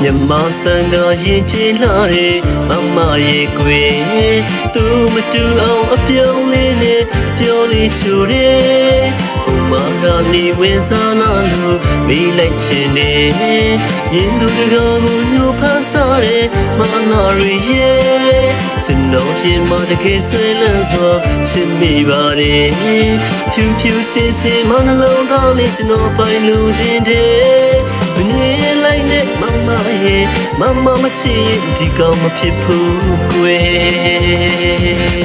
မဆန်ကရင်ချင်လာတဲ့မမရဲ့ကွယ်သူမတူအောင်အပြုံးလေးနဲ့ပြောလေးချူတယ်ဟိုမကနေဝင်စားလာလို့မိလိုက်ချင်တယ်မြင်သူတကာကိုညှို့ဖဆားတဲ့မလာရီရဲ့ကျွန်တော်ရှင်မတကယ်ဆွေးလန်းစွာချစ်မိပါတယ်ဖြူဖြူစင်စင်မနှလုံးသားလေးကျွန်တော်ပိုင်လို့ခြင်းတယ်မငြင်းလိုက်နဲ့ မမရဲ့မမမချစ်ရင်ဒီကောင်မဖြစ်ဘူးကွယ်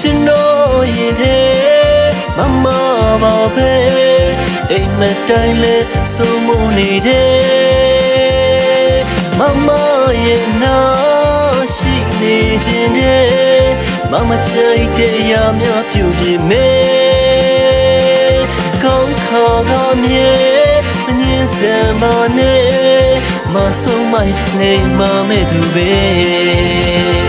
ကျွန်တော်ရင်ထဲမမပါပဲအိမ်မတိုင်းလဲစိုးမနေတယ်မမရဲ့နာရှိနေခြင်းတဲ့မမချိတ်တဲ့ရများပြုပြင်မေကောင်း ခါကမြေမငင်းစံမနဲ့မဆုံးမိုက်နေမမဲ့သူပဲ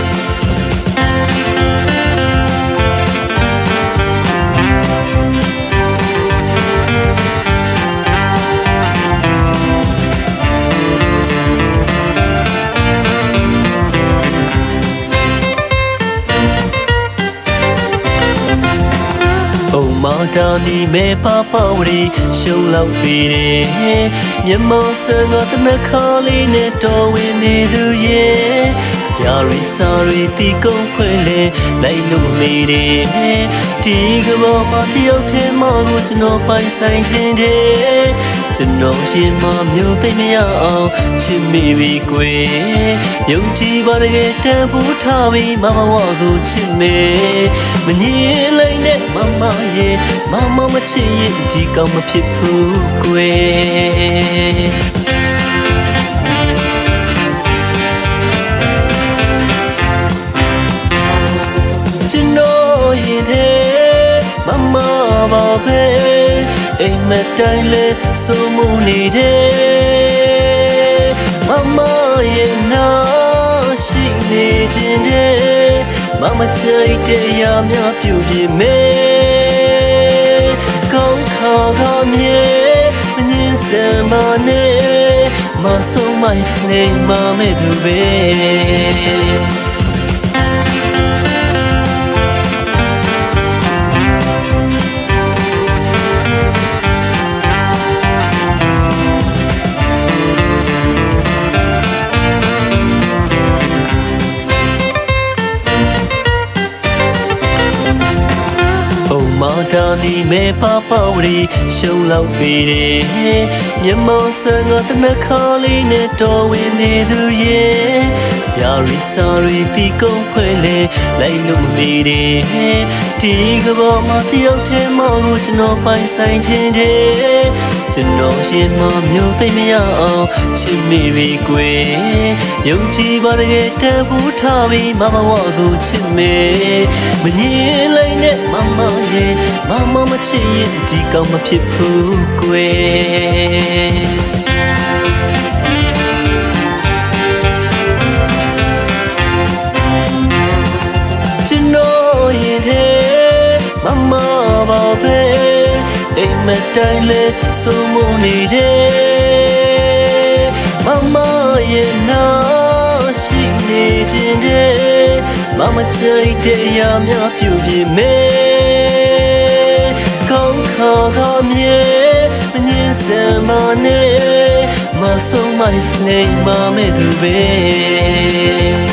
မာတာနီမဲပါပဝရီရှုံလောက်ပြီတယ်မြမဆန်ကတနခါလေးနဲ့တော်ဝင်နေသူရဲ့ယာရီစာရီတီကုန်းခွဲလေလိုက်လို့မေးတယ်ဒီကဘောမတယောက်ထဲမှာကိုကျွန်တော်ပိုင်ဆိုင်ခြင်းတဲ့ ကျွန်တော်ရှင်မမျိုးသိမရအောင်ချစ်မိပြီကွယ်ယုံကြည်ပါတကယ်တန်ဖိုးထားပြီးမမဝကိုချစ်မေမငြင်းလိုက်နဲ့မမရဲ့မမမချစ်ရင်ဒီကောင်မဖြစ်ဘူးကွယ်ကျွန်တော်ရင်ထဲမမပါပဲ အိမ်မတိုင်းလဲစိုးမှုနေတယ်မမရဲ့နာရှိနေခြင်းတဲ့မမချိတ်တဲ့ရများပြုပြင်မေကောင်းခါကမြေမငင်းစံမနဲ့မဆုံးမိုက်နေမမဲ့သူပဲ မာတာနီမဲပါပဝရီရှုံလောက်ပြီတယ်မြမဆန်ကတနခါလေးနဲ့တော်ဝင်နေသူရဲ့ယာရီစာရီတီကုန်းခွဲလေလိုက်လို့မမီတယ်ဒီကဘောမတယောက်ထဲမှာကိုကျွန်တော်ပိုင်ဆိုင်ခြင်းတဲ့ကျွန်တော်ရှင်မမျိုးသိမရအောင်ချစ်မိပြီကွယ်ယုံကြည်ပါတကယ်တန်ဖိုးထားပြီးမမဝကိုချစ်မေမငြင်းလိုက်နဲ့ မမရဲ့မမမချစ်ရင်ဒီကောင်မဖြစ်ဘူးကွယ်ကျွန်တော်ရင်ထဲမမပါပဲအိမ်မတိုင်းလဲစိုးမနေတယ်မမရဲ့နာရှိနေခြင်းတဲ့မမချိတ်တဲ့ရများပြုပြင်မေကော စံမနဲ့မဆုံးမိုက်နေမမဲ့သူပဲ